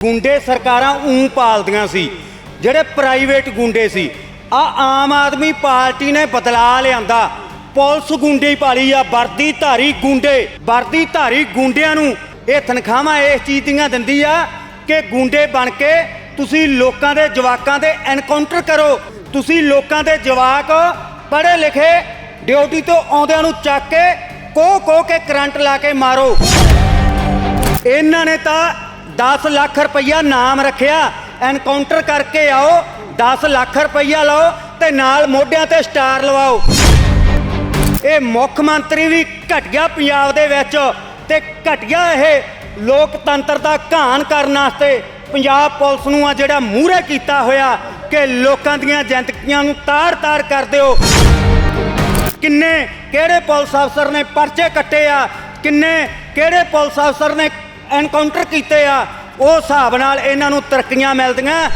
ਗੁੰਡੇ ਸਰਕਾਰਾਂ ਉਂ ਪਾਲਦੀਆਂ ਸੀ, ਜਿਹੜੇ ਪ੍ਰਾਈਵੇਟ ਗੁੰਡੇ ਸੀ। ਆ ਆਮ ਆਦਮੀ ਪਾਰਟੀ ਨੇ ਬਦਲਾ ਲਿਆਂਦਾ। ਪੁਲਿਸ ਗੁੰਡੇ ਹੀ ਪਾਲੀ ਆ, ਵਰਦੀ ਧਾਰੀ ਗੁੰਡੇ। ਵਰਦੀ ਧਾਰੀ ਗੁੰਡਿਆਂ ਨੂੰ ਇਹ ਤਨਖਾਹਾਂ ਇਸ ਚੀਜ਼ ਦੀਆਂ ਦਿੰਦੀ ਆ ਕਿ ਗੁੰਡੇ ਬਣ ਕੇ ਤੁਸੀਂ ਲੋਕਾਂ ਦੇ ਜਵਾਕਾਂ ਦੇ ਐਨਕਾਊਂਟਰ ਕਰੋ। ਤੁਸੀਂ ਲੋਕਾਂ ਦੇ ਜਵਾਕ ਪੜ੍ਹੇ ਲਿਖੇ, ਡਿਊਟੀ ਤੋਂ ਆਉਂਦਿਆਂ ਨੂੰ ਚੱਕ ਕੇ ਕੋ ਕੋ ਕੇ ਕਰੰਟ ਲਾ ਕੇ ਮਾਰੋ। ਇਹਨਾਂ ਨੇ ਤਾਂ 10 ਲੱਖ ਰੁਪਈਆ ਨਾਮ ਰੱਖਿਆ ਐਨਕਾਊਂਟਰ ਕਰਕੇ ਆਓ 10 ਲੱਖ ਰੁਪਈਆ ਲਓ ਤੇ ਨਾਲ ਮੋਢਿਆਂ ਤੇ ਸਟਾਰ ਲਵਾਓ। ਇਹ ਮੁੱਖ ਮੰਤਰੀ ਵੀ ਘਟਿਆ ਪੰਜਾਬ ਦੇ ਵਿੱਚ ਤੇ ਘਟਿਆ ਇਹ ਲੋਕਤੰਤਰ ਦਾ ਘਾਣ ਕਰਨ ਵਾਸਤੇ। ਪੰਜਾਬ ਪੁਲਿਸ ਨੂੰ ਆ ਜਿਹੜਾ ਮੂਹਰੇ ਕੀਤਾ ਹੋਇਆ ਕਿ ਲੋਕਾਂ ਦੀਆਂ ਜ਼ਿੰਦਗੀਆਂ ਨੂੰ ਤਾਰ ਤਾਰ ਕਰ ਦਿਓ। ਕਿੰਨੇ, ਕਿਹੜੇ ਪੁਲਿਸ ਅਫਸਰ ਨੇ ਪਰਚੇ ਕੱਟੇ ਆ, ਕਿੰਨੇ, ਕਿਹੜੇ ਪੁਲਿਸ ਅਫਸਰ ਨੇ ਐਨਕਾਊਂਟਰ ਕੀਤੇ ਆ ਉਹ ਹਿਸਾਬ ਨਾਲ ਇਹਨਾਂ ਨੂੰ ਤਰੱਕੀਆਂ ਮਿਲਦੀਆਂ।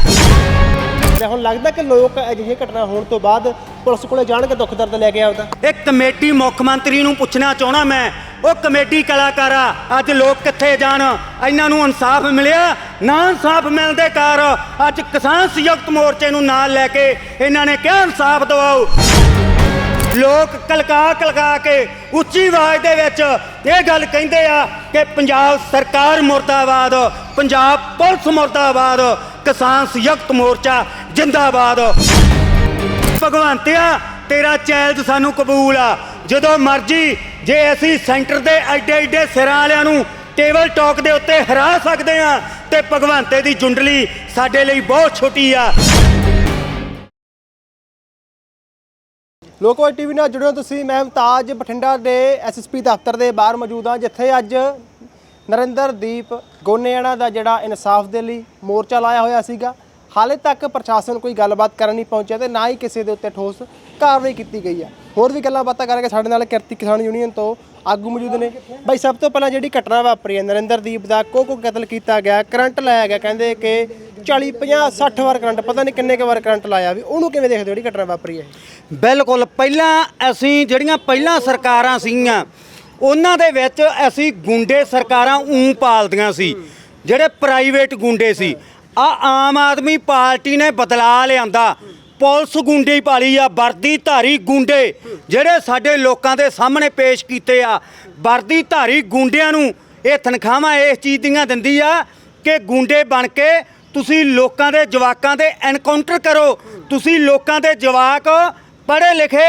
ਤੇ ਹੁਣ ਲੱਗਦਾ ਕਿ ਲੋਕ ਅਜਿਹੇ ਘਟਨਾ ਹੋਣ ਤੋਂ ਬਾਅਦ ਪੁਲਿਸ ਕੋਲੇ ਜਾਣਗੇ ਦੁੱਖ ਦਰਦ ਲੈ ਕੇ ਆਉਦਾ? ਇਹ ਕਮੇਟੀ ਮੁੱਖ ਮੰਤਰੀ ਨੂੰ ਪੁੱਛਣਾ ਚਾਹਣਾ ਮੈਂ। ਉਹ ਕਮੇਟੀ ਕਲਾਕਾਰ ਆ ਅੱਜ ਲੋਕ ਕਿੱਥੇ ਜਾਣ? ਇਹਨਾਂ ਨੂੰ ਇਨਸਾਫ ਮਿਲਿਆ? ਨਾ ਇਨਸਾਫ ਮਿਲਦੇ ਕਾਰ ਅੱਜ ਕਿਸਾਨ ਸੰਯੁਕਤ ਮੋਰਚੇ ਨੂੰ ਨਾਲ ਲੈ ਕੇ ਇਹਨਾਂ ਨੇ ਕਿਹਾ ਇਨਸਾਫ ਦਿਵਾਓ। ਲੋਕ ਕਲਕਾ ਕਲਕਾ ਕੇ ਉੱਚੀ ਆਵਾਜ਼ ਦੇ ਵਿੱਚ ਇਹ ਗੱਲ ਕਹਿੰਦੇ ਆ ਕਿ ਪੰਜਾਬ ਸਰਕਾਰ ਮੁਰਦਾਬਾਦ, ਪੰਜਾਬ ਪੁਲਿਸ ਮੁਰਦਾਬਾਦ, ਕਿਸਾਨ ਸੰਯੁਕਤ ਮੋਰਚਾ ਜਿੰਦਾਬਾਦ। ਭਗਵੰਤਿਆ ਤੇਰਾ ਚੈਲੰਜ ਸਾਨੂੰ ਕਬੂਲ ਆ। ਜਦੋਂ ਮਰਜ਼ੀ ਜੇ ਅਸੀਂ ਸੈਂਟਰ ਦੇ ਐਡੇ ਐਡੇ ਸਿਰਾਂ ਵਾਲਿਆਂ ਨੂੰ ਟੇਬਲ ਟਾਕ ਦੇ ਉੱਤੇ ਹਰਾ ਸਕਦੇ ਆ, ਤੇ ਭਗਵੰਤੇ ਦੀ ਜੁੰਡਲੀ ਸਾਡੇ ਲਈ ਬਹੁਤ ਛੋਟੀ ਆ। ਲੋਕਵਾਈ ਟੀਵੀ ਨਾਲ ਜੁੜਿਓ ਤੁਸੀਂ, ਮੈਂ ਮੁਮਤਾਜ ਬਠਿੰਡਾ ਦੇ ਐਸਐਸਪੀ ਦਫ਼ਤਰ ਦੇ ਬਾਹਰ ਮੌਜੂਦ ਹਾਂ, ਜਿੱਥੇ ਅੱਜ ਨਰਿੰਦਰਦੀਪ ਗੋਨੇਆਣਾ ਦਾ ਜਿਹੜਾ ਇਨਸਾਫ ਦੇ ਲਈ ਮੋਰਚਾ ਲਾਇਆ ਹੋਇਆ ਸੀਗਾ। ਹਾਲੇ ਤੱਕ ਪ੍ਰਸ਼ਾਸਨ ਕੋਈ ਗੱਲਬਾਤ ਕਰਨ ਨਹੀਂ ਪਹੁੰਚਿਆ ਤੇ ਨਾ ਹੀ ਕਿਸੇ ਦੇ ਉੱਤੇ ਠੋਸ ਕਾਰਵਾਈ ਕੀਤੀ ਗਈ ਹੈ। ਹੋਰ ਵੀ ਗੱਲਾਂ ਬਾਤਾਂ ਕਰਾਂਗੇ ਸਾਡੇ ਨਾਲ ਕਿਰਤੀ ਕਿਸਾਨ ਯੂਨੀਅਨ ਤੋਂ। ਆਗੂ ਮੌਜੂਦ ਨੇ। ਬਾਈ, ਸਭ ਤੋਂ ਪਹਿਲਾਂ ਜਿਹੜੀ ਘਟਨਾ ਵਾਪਰੀ ਹੈ, ਨਰਿੰਦਰਦੀਪ ਦਾ, ਕੋ ਕੋ ਕਤਲ ਕੀਤਾ ਗਿਆ, ਕਰੰਟ ਲਾਇਆ ਗਿਆ, ਕਹਿੰਦੇ ਕਿ 40 50 60 ਵਾਰ ਕਰੰਟ, ਪਤਾ ਨਹੀਂ ਕਿੰਨੇ ਕੁ ਵਾਰ ਕਰੰਟ ਲਾਇਆ ਵੀ, ਉਹਨੂੰ ਕਿਵੇਂ ਦੇਖਦੇ ਹੋ ਜਿਹੜੀ ਘਟਨਾ ਵਾਪਰੀ ਹੈ? ਬਿਲਕੁਲ, ਪਹਿਲਾਂ ਅਸੀਂ ਜਿਹੜੀਆਂ ਪਹਿਲਾਂ ਸਰਕਾਰਾਂ ਸੀਗੀਆਂ, ਉਹਨਾਂ ਦੇ ਵਿੱਚ ਅਸੀਂ ਗੁੰਡੇ ਸਰਕਾਰਾਂ ਉਂ ਪਾਲਦੀਆਂ ਸੀ, ਜਿਹੜੇ ਪ੍ਰਾਈਵੇਟ ਗੁੰਡੇ ਸੀ। ਆ ਆਮ ਆਦਮੀ ਪਾਰਟੀ ਨੇ ਬਦਲਾ ਲਿਆਂਦਾ। ਪੁਲਿਸ ਗੁੰਡੇ ਹੀ ਪਾਲੀ ਆ, ਵਰਦੀ ਧਾਰੀ ਗੁੰਡੇ। ਜਿਹੜੇ ਸਾਡੇ ਲੋਕਾਂ ਦੇ ਸਾਹਮਣੇ ਪੇਸ਼ ਕੀਤੇ ਆ, ਵਰਦੀ ਧਾਰੀ ਗੁੰਡਿਆਂ ਨੂੰ ਇਹ ਤਨਖਾਹਾਂ ਇਸ ਚੀਜ਼ ਦੀਆਂ ਦਿੰਦੀ ਆ ਕਿ ਗੁੰਡੇ ਬਣ ਕੇ ਤੁਸੀਂ ਲੋਕਾਂ ਦੇ ਜਵਾਕਾਂ ਦੇ ਐਨਕਾਊਂਟਰ ਕਰੋ। ਤੁਸੀਂ ਲੋਕਾਂ ਦੇ ਜਵਾਕ ਪੜ੍ਹੇ ਲਿਖੇ,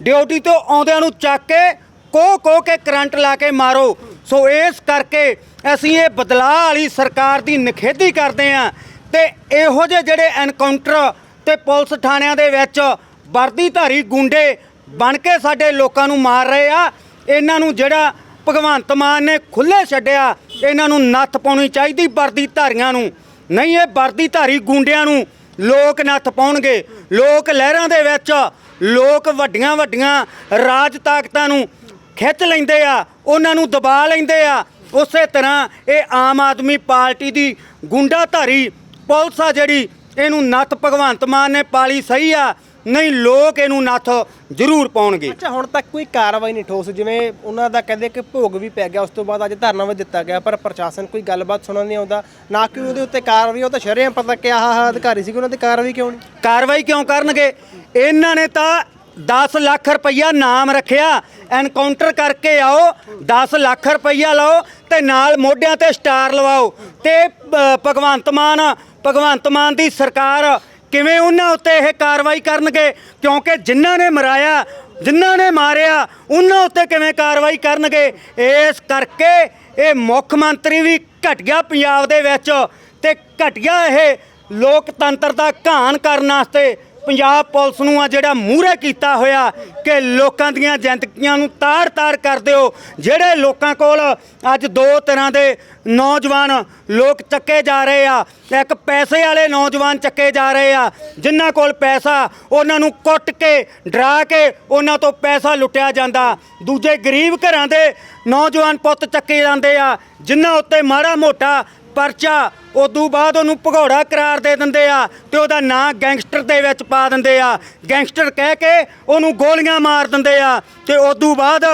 ਡਿਊਟੀ ਤੋਂ ਆਉਂਦਿਆਂ ਨੂੰ ਚੱਕ ਕੇ ਕੋ ਕੋ ਕੇ ਕਰੰਟ ਲਾ ਕੇ ਮਾਰੋ। ਸੋ ਇਸ ਕਰਕੇ ਅਸੀਂ ਇਹ ਬਦਲਾਅ ਵਾਲੀ ਸਰਕਾਰ ਦੀ ਨਿਖੇਧੀ ਕਰਦੇ ਆਂ ਤੇ ਇਹੋ ਜਿਹੇ ਜਿਹੜੇ ਐਨਕਾਊਂਟਰ ਤੇ ਪੁਲਿਸ ਥਾਣਿਆਂ ਦੇ ਵਿੱਚ ਵਰਦੀਧਾਰੀ ਗੁੰਡੇ ਬਣ ਕੇ ਸਾਡੇ ਲੋਕਾਂ ਨੂੰ ਮਾਰ ਰਹੇ ਆ। ਇਹਨਾਂ ਨੂੰ ਜਿਹੜਾ ਭਗਵੰਤ ਮਾਨ ਨੇ ਖੁੱਲੇ ਛੱਡਿਆ, ਇਹਨਾਂ ਨੂੰ ਨੱਥ ਪਾਉਣੀ ਚਾਹੀਦੀ ਵਰਦੀ ਧਾਰੀਆਂ ਨੂੰ। ਨਹੀਂ, ਇਹ ਵਰਦੀ ਧਾਰੀ ਗੁੰਡਿਆਂ ਨੂੰ ਲੋਕ ਨੱਥ ਪਾਉਣਗੇ। ਲੋਕ ਲਹਿਰਾਂ ਦੇ ਵਿੱਚ ਲੋਕ ਵੱਡੀਆਂ ਵੱਡੀਆਂ ਰਾਜ ਤਾਕਤਾਂ ਨੂੰ ਖਿੱਚ ਲੈਂਦੇ ਆ, ਉਹਨਾਂ ਨੂੰ ਦਬਾ ਲੈਂਦੇ ਆ। ਉਸੇ ਤਰ੍ਹਾਂ ਇਹ ਆਮ ਆਦਮੀ ਪਾਰਟੀ ਦੀ ਗੁੰਡਾਧਾਰੀ ਪੁਲਿਸ ਆ ਜਿਹੜੀ ਇਹਨੂੰ ਨੱਥ ਭਗਵੰਤ ਮਾਨ ਨੇ ਪਾਲੀ ਸਹੀ ਆ ਨਹੀਂ ਲੋਕ ਇਹਨੂੰ ਨੱਥ ਜ਼ਰੂਰ ਪਾਉਣਗੇ। ਅੱਛਾ ਹੁਣ ਤੱਕ ਕੋਈ ਕਾਰਵਾਈ ਨਹੀਂ ਠੋਸ ਜਿਵੇਂ ਉਹਨਾਂ ਦਾ ਕਹਿੰਦੇ ਕਿ ਭੋਗ ਵੀ ਪੈ ਗਿਆ ਉਸ ਤੋਂ ਬਾਅਦ ਅੱਜ ਧਰਨਾ ਵੀ ਦਿੱਤਾ ਗਿਆ ਪਰ ਪ੍ਰਸ਼ਾਸਨ ਕੋਈ ਗੱਲਬਾਤ ਸੁਣਨ ਨਹੀਂ ਆਉਂਦਾ ਨਾ ਕਿ ਉਹਦੇ ਉੱਤੇ ਕਾਰਵਾਈ ਉਹ ਤਾਂ ਸ਼ਰੇਆਮ ਪਤਾ ਕਿ ਆਹ ਆਹ ਅਧਿਕਾਰੀ ਸੀ ਉਹਨਾਂ ਤੇ ਕਾਰਵਾਈ ਕਿਉਂ ਨਹੀਂ? ਕਾਰਵਾਈ ਕਿਉਂ ਕਰਨਗੇ? ਇਹਨਾਂ ਨੇ ਤਾਂ 10 ਲੱਖ ਰੁਪਈਆ ਨਾਮ ਰੱਖਿਆ ਐਨਕਾਊਂਟਰ ਕਰਕੇ ਆਓ 10 ਲੱਖ ਰੁਪਈਆ ਲਓ ਤੇ ਨਾਲ ਮੋਢਿਆਂ ਤੇ ਸਟਾਰ ਲਵਾਓ ਤੇ ਭਗਵੰਤ ਮਾਨ ਭਗਵੰਤ ਮਾਨ ਦੀ ਸਰਕਾਰ ਕਿਵੇਂ ਉਹਨਾਂ ਉੱਤੇ ਇਹ ਕਾਰਵਾਈ ਕਰਨਗੇ? ਕਿਉਂਕਿ ਜਿਨ੍ਹਾਂ ਨੇ ਮਰਾਇਆ, ਜਿਨ੍ਹਾਂ ਨੇ ਮਾਰਿਆ, ਉਹਨਾਂ ਉੱਤੇ ਕਿਵੇਂ ਕਾਰਵਾਈ ਕਰਨਗੇ? ਇਸ ਕਰਕੇ ਇਹ ਮੁੱਖ ਮੰਤਰੀ ਵੀ ਘਟਿਆ ਪੰਜਾਬ ਦੇ ਵਿੱਚ ਤੇ ਘਟਿਆ ਇਹ ਲੋਕਤੰਤਰ ਦਾ ਘਾਣ ਕਰਨ ਵਾਸਤੇ। ਪੰਜਾਬ ਪੁਲਿਸ ਨੂੰ ਆ ਜਿਹੜਾ ਮੂਹਰੇ ਕੀਤਾ ਹੋਇਆ ਕਿ ਲੋਕਾਂ ਦੀਆਂ ਜ਼ਿੰਦਗੀਆਂ ਨੂੰ ਤਾਰ ਤਾਰ ਕਰ ਦਿਓ, ਜਿਹੜੇ ਲੋਕਾਂ ਕੋਲ ਅੱਜ ਦੋ ਤਰ੍ਹਾਂ ਦੇ ਨੌਜਵਾਨ ਲੋਕ ਚੱਕੇ ਜਾ ਰਹੇ ਆ। ਇੱਕ ਪੈਸੇ ਵਾਲੇ ਨੌਜਵਾਨ ਚੱਕੇ ਜਾ ਰਹੇ ਆ, ਜਿਨ੍ਹਾਂ ਕੋਲ ਪੈਸਾ ਉਹਨਾਂ ਨੂੰ ਕੁੱਟ ਕੇ, ਡਰਾ ਕੇ ਉਹਨਾਂ ਤੋਂ ਪੈਸਾ ਲੁੱਟਿਆ ਜਾਂਦਾ। ਦੂਜੇ ਗਰੀਬ ਘਰਾਂ ਦੇ ਨੌਜਵਾਨ ਪੁੱਤ ਚੱਕੇ ਜਾਂਦੇ ਆ, ਜਿਨ੍ਹਾਂ ਉੱਤੇ ਮਾੜਾ ਮੋਟਾ ਪਰਚਾ, ਉਦੋਂ ਬਾਅਦ ਉਹਨੂੰ ਭਗੌੜਾ ਕਰਾਰ ਦੇ ਦਿੰਦੇ ਆ ਤੇ ਉਹਦਾ ਨਾਂ ਗੈਂਗਸਟਰ ਦੇ ਵਿੱਚ ਪਾ ਦਿੰਦੇ ਆ। ਗੈਂਗਸਟਰ ਕਹਿ ਕੇ ਉਹਨੂੰ ਗੋਲੀਆਂ ਮਾਰ ਦਿੰਦੇ ਆ ਤੇ ਉਦੋਂ ਬਾਅਦ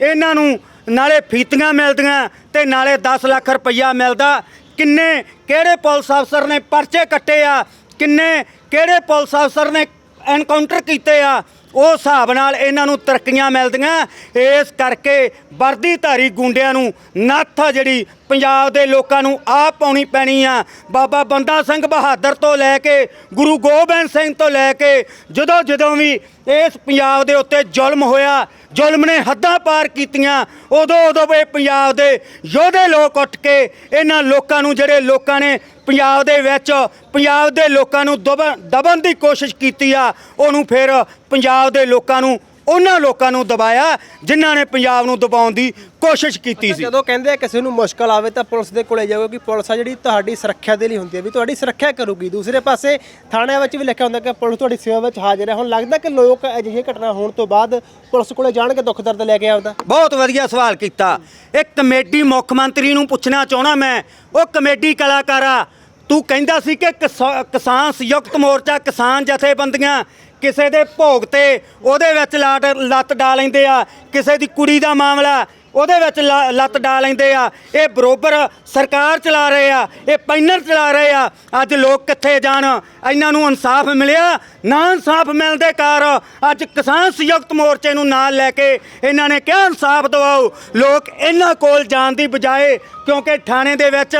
ਇਹਨਾਂ ਨੂੰ ਨਾਲੇ ਫੀਤੀਆਂ ਮਿਲਦੀਆਂ ਤੇ ਨਾਲੇ 10 ਲੱਖ ਰੁਪਈਆ ਮਿਲਦਾ। ਕਿੰਨੇ, ਕਿਹੜੇ ਪੁਲਿਸ ਅਫਸਰ ਨੇ ਪਰਚੇ ਕੱਟੇ ਆ? ਕਿੰਨੇ, ਕਿਹੜੇ ਪੁਲਿਸ ਅਫਸਰ ਨੇ ਐਨਕਾਊਂਟਰ ਕੀਤੇ ਆ? ਉਹ ਹਿਸਾਬ ਨਾਲ ਇਹਨਾਂ ਨੂੰ ਤਰੱਕੀਆਂ ਮਿਲਦੀਆਂ। ਇਸ ਕਰਕੇ ਵਰਦੀਧਾਰੀ ਗੁੰਡਿਆਂ ਨੂੰ ਨੱਥ ਆ ਜਿਹੜੀ ਪੰਜਾਬ ਦੇ ਲੋਕਾਂ ਨੂੰ ਆਪ ਪਾਉਣੀ ਪੈਣੀ ਆ। ਬਾਬਾ ਬੰਦਾ ਸਿੰਘ ਬਹਾਦਰ ਤੋਂ ਲੈ ਕੇ, ਗੁਰੂ ਗੋਬਿੰਦ ਸਿੰਘ ਤੋਂ ਲੈ ਕੇ ਜਦੋਂ ਜਦੋਂ ਵੀ ਇਸ ਪੰਜਾਬ ਦੇ ਉੱਤੇ ਜ਼ੁਲਮ ਹੋਇਆ ਜ਼ੁਲਮ ਨੇ ਹੱਦਾਂ ਪਾਰ ਕੀਤੀਆਂ, ਉਦੋਂ ਉਦੋਂ ਇਹ ਪੰਜਾਬ ਦੇ ਯੋਧੇ ਲੋਕ ਉੱਠ ਕੇ ਇਹਨਾਂ ਲੋਕਾਂ ਨੂੰ, ਜਿਹੜੇ ਲੋਕਾਂ ਨੇ ਪੰਜਾਬ ਦੇ ਵਿੱਚ, ਪੰਜਾਬ ਦੇ ਲੋਕਾਂ ਨੂੰ ਦਬਨ ਦਬਨ ਦੀ ਕੋਸ਼ਿਸ਼ ਕੀਤੀ ਆ, ਉਹਨੂੰ ਫਿਰ ਪੰਜਾਬ ਦੇ ਲੋਕਾਂ ਨੂੰ ਉਹਨਾਂ ਲੋਕਾਂ ਨੂੰ ਦਬਾਇਆ ਜਿਨ੍ਹਾਂ ਨੇ ਪੰਜਾਬ ਨੂੰ ਦਬਾਉਣ ਦੀ ਕੋਸ਼ਿਸ਼ ਕੀਤੀ ਸੀ। ਜਦੋਂ ਕਹਿੰਦੇ ਆ ਕਿਸੇ ਨੂੰ ਮੁਸ਼ਕਲ ਆਵੇ ਤਾਂ ਪੁਲਿਸ ਦੇ ਕੋਲੇ ਜਾਓ ਕਿ ਪੁਲਿਸ ਆ ਜਿਹੜੀ ਤੁਹਾਡੀ ਸੁਰੱਖਿਆ ਦੇ ਲਈ ਹੁੰਦੀ ਹੈ ਵੀ ਤੁਹਾਡੀ ਸੁਰੱਖਿਆ ਕਰੂਗੀ। ਦੂਸਰੇ ਪਾਸੇ ਥਾਣਿਆਂ ਵਿੱਚ ਵੀ ਲਿਖਿਆ ਹੁੰਦਾ ਕਿ ਪੁਲਿਸ ਤੁਹਾਡੀ ਸੇਵਾ ਵਿੱਚ ਹਾਜ਼ਰ ਹੈ। ਹੁਣ ਲੱਗਦਾ ਕਿ ਲੋਕ ਅਜਿਹੀ ਘਟਨਾ ਹੋਣ ਤੋਂ ਬਾਅਦ ਪੁਲਿਸ ਕੋਲੇ ਜਾਣਗੇ ਦੁੱਖ ਦਰਦ ਲੈ ਕੇ ਆਉਂਦਾ। ਬਹੁਤ ਵਧੀਆ ਸਵਾਲ ਕੀਤਾ। ਇਹ ਕਮੇਡੀ ਮੁੱਖ ਮੰਤਰੀ ਨੂੰ ਪੁੱਛਣਾ ਚਾਹਣਾ ਮੈਂ ਉਹ ਕਮੇਡੀ ਕਲਾਕਾਰਾ ਤੂੰ ਕਹਿੰਦਾ ਸੀ ਕਿ ਕਿਸਾ- ਕਿਸਾਨ ਸੰਯੁਕਤ ਮੋਰਚਾ ਕਿਸਾਨ ਜਥੇਬੰਦੀਆਂ ਕਿਸੇ ਦੇ ਭੋਗ ਤੇ ਉਹਦੇ ਵਿੱਚ ਲਾਟ ਲੱਤ ਡਾ ਲੈਂਦੇ ਆ, ਕਿਸੇ ਦੀ ਕੁੜੀ ਦਾ ਮਾਮਲਾ, ਉਹਦੇ ਵਿੱਚ ਲ- ਲੱਤ ਡਾ ਲੈਂਦੇ ਆ। ਇਹ ਬਰੋਬਰ ਸਰਕਾਰ ਚਲਾ ਰਹੇ ਆ, ਇਹ ਪੈਨਰ ਚਲਾ ਰਹੇ ਆ। ਅੱਜ ਲੋਕ ਕਿੱਥੇ ਜਾਣ? ਇਹਨਾਂ ਨੂੰ ਇਨਸਾਫ ਮਿਲਿਆ? ਨਾ ਇਨਸਾਫ ਮਿਲਣ ਦੇ ਕਾਰ ਅੱਜ ਕਿਸਾਨ ਸੰਯੁਕਤ ਮੋਰਚੇ ਨੂੰ ਨਾਲ ਲੈ ਕੇ ਇਹਨਾਂ ਨੇ ਕਿਹਾ, ਇਨਸਾਫ ਦਿਵਾਓ। ਲੋਕ ਇਹਨਾਂ ਕੋਲ ਜਾਣ ਦੀ ਬਜਾਏ, ਕਿਉਂਕਿ ਥਾਣੇ ਦੇ ਵਿੱਚ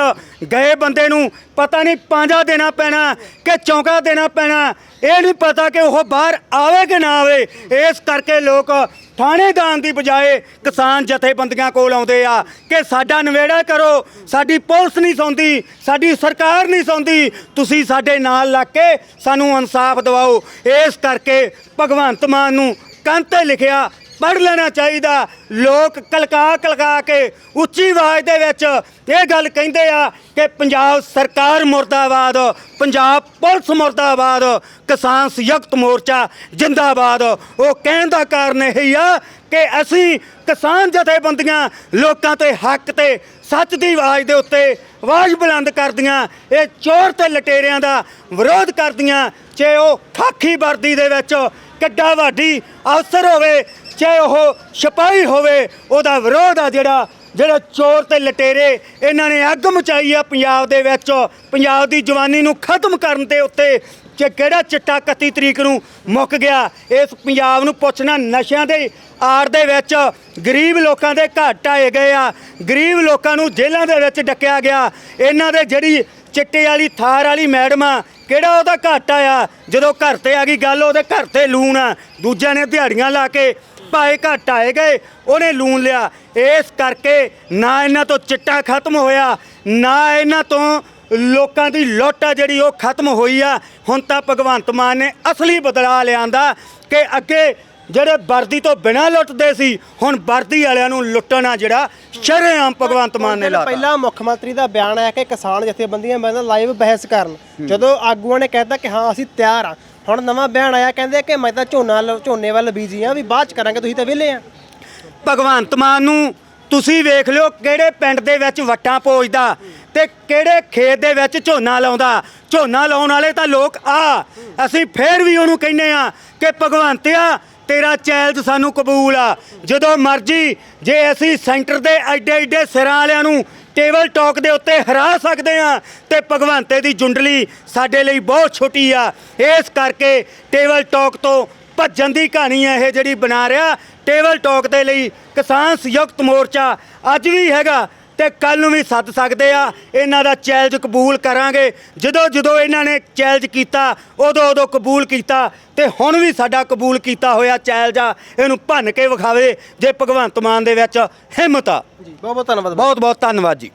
ਗਏ ਬੰਦੇ ਨੂੰ ਪਤਾ ਨਹੀਂ ਪੰਜਾ ਦੇਣਾ ਪੈਣਾ ਕਿ ਚੌਂਕਾ ਦੇਣਾ ਪੈਣਾ। ਇਹ ਨਹੀਂ ਪਤਾ ਕਿ ਉਹ ਬਾਹਰ ਆਵੇ ਕਿ ਨਾ ਆਵੇ। ਇਸ ਕਰਕੇ ਲੋਕ ਥਾਣੇਦਾਨ ਦੀ ਬਜਾਏ ਕਿਸਾਨ ਜਥੇਬੰਦੀਆਂ ਕੋਲ ਆਉਂਦੇ ਆ ਕਿ ਸਾਡਾ ਨਵੇੜਾ ਕਰੋ, ਸਾਡੀ ਪੁਲਿਸ ਨਹੀਂ ਸੌਂਦੀ, ਸਾਡੀ ਸਰਕਾਰ ਨਹੀਂ ਸੌਂਦੀ, ਤੁਸੀਂ ਸਾਡੇ ਨਾਲ ਲੱਗ ਕੇ ਸਾਨੂੰ ਇਨਸਾਫ ਦਿਵਾਓ। ਇਸ ਕਰਕੇ ਭਗਵੰਤ ਮਾਨ ਨੂੰ ਕੰਨ ਤੇ ਲਿਖਿਆ ਪੜ੍ਹ ਲੈਣਾ ਚਾਹੀਦਾ। ਲੋਕ ਕਲਕਾ ਕਲਕਾ ਕੇ ਉੱਚੀ ਆਵਾਜ਼ ਦੇ ਵਿੱਚ ਇਹ ਗੱਲ ਕਹਿੰਦੇ ਆ ਕਿ ਪੰਜਾਬ ਸਰਕਾਰ ਮੁਰਦਾਬਾਦ, ਪੰਜਾਬ ਪੁਲਿਸ ਮੁਰਦਾਬਾਦ, ਕਿਸਾਨ ਸੰਯੁਕਤ ਮੋਰਚਾ ਜਿੰਦਾਬਾਦ। ਉਹ ਕਹਿਣ ਦਾ ਕਾਰਨ ਇਹ ਆ ਕਿ ਅਸੀਂ ਕਿਸਾਨ ਜਥੇਬੰਦੀਆਂ ਲੋਕਾਂ ਤੇ ਹੱਕ ਤੇ ਸੱਚ ਦੀ ਆਵਾਜ਼ ਦੇ ਉੱਤੇ ਆਵਾਜ਼ ਬੁਲੰਦ ਕਰਦੀਆਂ, ਇਹ ਚੋਰ ਤੇ ਲਟੇਰਿਆਂ ਦਾ ਵਿਰੋਧ ਕਰਦੀਆਂ, ਜੇ ਉਹ ਖਾਕੀ ਵਰਦੀ ਦੇ ਵਿੱਚ ਕਿੱਡਾ ਵੱਡੀ ਅਫਸਰ ਹੋਵੇ ਚਾਹੇ ਉਹ ਸਿਪਾਹੀ ਹੋਵੇ, ਉਹਦਾ ਵਿਰੋਧ ਆ ਜਿਹੜਾ ਜਿਹੜਾ ਚੋਰ ਤੇ ਲਟੇਰੇ, ਇਹਨਾਂ ਨੇ ਅੱਗ ਮਚਾਈ ਆ ਪੰਜਾਬ ਦੇ ਵਿੱਚ। ਪੰਜਾਬ ਦੀ ਜਵਾਨੀ ਨੂੰ ਖਤਮ ਕਰਨ ਦੇ ਉੱਤੇ ਕਿ ਕਿਹੜਾ ਚਿੱਟਾ 31 ਤਰੀਕ ਨੂੰ ਮੁੱਕ ਗਿਆ, ਇਸ ਪੰਜਾਬ ਨੂੰ ਪੁੱਛਣਾ ਨਸ਼ਿਆਂ ਦੇ ਆੜ ਦੇ ਵਿੱਚ। ਗਰੀਬ ਲੋਕਾਂ ਦੇ ਘਰ ਢਾਏ ਗਏ ਆ। ਗਰੀਬ ਲੋਕਾਂ ਨੂੰ ਜੇਲ੍ਹਾਂ ਦੇ ਵਿੱਚ ਡੱਕਿਆ ਗਿਆ। ਇਹਨਾਂ ਦੇ ਜਿਹੜੀ ਚਿੱਟੇ ਵਾਲੀ ਥਾਰ ਵਾਲੀ ਮੈਡਮ ਆ, ਕਿਹੜਾ ਉਹਦਾ ਘਾਟਾ ਆ? ਜਦੋਂ ਘਰ ਤੇ ਆ ਗਈ, ਗੱਲ ਉਹਦੇ ਘਰ ਤੇ ਲੂਣ ਆ। ਦੂਜਿਆਂ ਨੇ ਦਿਹਾੜੀਆਂ ਲਾ ਕੇ ਭਾਏ ਘੱਟ ਆਏ ਗਏ, ਉਹਨੇ ਲੂਣ ਲਿਆ। ਇਸ ਕਰਕੇ ਨਾ ਇਹਨਾਂ ਤੋਂ ਚਿੱਟਾ ਖਤਮ ਹੋਇਆ, ਨਾ ਇਹਨਾਂ ਤੋਂ ਲੋਕਾਂ ਦੀ ਲੁੱਟ ਆ ਜਿਹੜੀ ਉਹ ਖਤਮ ਹੋਈ ਆ। ਹੁਣ ਤਾਂ ਭਗਵੰਤ ਮਾਨ ਨੇ ਅਸਲੀ ਬਦਲਾਅ ਲਿਆਂਦਾ ਕਿ ਅੱਗੇ ਜਿਹੜੇ ਵਰਦੀ ਤੋਂ ਬਿਨਾਂ ਲੁੱਟਦੇ ਸੀ, ਹੁਣ ਵਰਦੀ ਵਾਲਿਆਂ ਨੂੰ ਲੁੱਟਣਾ ਜਿਹੜਾ ਸ਼ਰੇਆਮ ਭਗਵੰਤ ਮਾਨ ਨੇ ਦਿਨ ਲਾਤਾ। ਪਹਿਲਾਂ ਮੁੱਖ ਮੰਤਰੀ ਦਾ ਬਿਆਨ ਆਇਆ ਕਿ ਕਿਸਾਨ ਜਥੇਬੰਦੀਆਂ ਮੇਰੇ ਨਾਲ ਲਾਈਵ ਬਹਿਸ ਕਰਨ। ਜਦੋਂ ਆਗੂਆਂ ਨੇ ਕਹਿਤਾ ਕਿ ਹਾਂ, ਅਸੀਂ ਤਿਆਰ ਆ ਹੁਣ ਨਵਾਂ ਬਿਆਨ ਆਇਆ, ਕਹਿੰਦੇ ਕਿ ਮੈਂ ਤਾਂ ਝੋਨਾ ਲ- ਝੋਨੇ ਵੱਲ ਬੀਜੀ ਆ, ਵੀ ਬਾਅਦ ਚ ਕਰਾਂਗੇ, ਤੁਸੀਂ ਤਾਂ ਵਿਹਲੇ ਆ। ਭਗਵੰਤ ਮਾਨ ਨੂੰ ਤੁਸੀਂ ਵੇਖ ਲਿਓ ਕਿਹੜੇ ਪਿੰਡ ਦੇ ਵਿੱਚ ਵੱਟਾਂ ਪੋਜਦਾ। ਤੇ ਕਿਹੜੇ ਖੇਤ ਦੇ ਵਿੱਚ ਝੋਨਾ ਲਾਉਂਦਾ? ਝੋਨਾ ਲਾਉਣ ਵਾਲੇ ਤਾਂ ਲੋਕ ਆ। ਅਸੀਂ ਫੇਰ ਵੀ ਉਹਨੂੰ ਕਹਿੰਦੇ ਆ ਕਿ ਭਗਵੰਤਿਆ, ਤੇਰਾ ਚੈਲੰਜ ਸਾਨੂੰ ਕਬੂਲ ਆ। ਜਦੋਂ ਮਰਜ਼ੀ ਜੇ ਅਸੀਂ ਸੈਂਟਰ ਦੇ ਐਡੇ ਐਡੇ ਸਿਰਾਂ ਵਾਲਿਆਂ ਨੂੰ ਟੇਬਲ ਟਾਕ ਦੇ ਉੱਤੇ ਹਰਾ ਸਕਦੇ ਆ ਤੇ ਭਗਵੰਤੇ ਦੀ ਜੁੰਡਲੀ ਸਾਡੇ ਲਈ ਬਹੁਤ ਛੋਟੀ ਆ। ਇਸ ਕਰਕੇ ਟੇਬਲ ਟਾਕ ਤੋਂ ਭੱਜਣ ਦੀ ਕਹਾਣੀ ਹੈ ਇਹ ਜਿਹੜੀ ਬਣਾ ਰਿਹਾ। ਟੇਬਲ ਟਾਕ ਦੇ ਲਈ ਕਿਸਾਨ ਸੰਯੁਕਤ ਮੋਰਚਾ ਅੱਜ ਵੀ ਹੈਗਾ। ਤੇ ਕੱਲ ਨੂੰ ਵੀ ਸੱਦ ਸਕਦੇ ਆ। ਇਹਨਾਂ ਦਾ ਚੈਲੰਜ ਕਬੂਲ ਕਰਾਂਗੇ। ਜਦੋਂ ਜਦੋਂ ਇਹਨਾਂ ਨੇ ਚੈਲੰਜ ਕੀਤਾ ਉਦੋਂ ਉਦੋਂ ਕਬੂਲ ਕੀਤਾ ਤੇ ਹੁਣ ਵੀ ਸਾਡਾ ਕਬੂਲ ਕੀਤਾ ਹੋਇਆ ਚੈਲੰਜ ਆ। ਇਹਨੂੰ ਭੰਨ ਕੇ ਵਿਖਾਵੇ ਜੇ ਭਗਵੰਤ ਮਾਨ ਦੇ ਵਿੱਚ ਹਿੰਮਤ ਆ। ਜੀ ਬਹੁਤ ਬਹੁਤ ਧੰਨਵਾਦ। ਬਹੁਤ ਬਹੁਤ ਧੰਨਵਾਦ ਜੀ।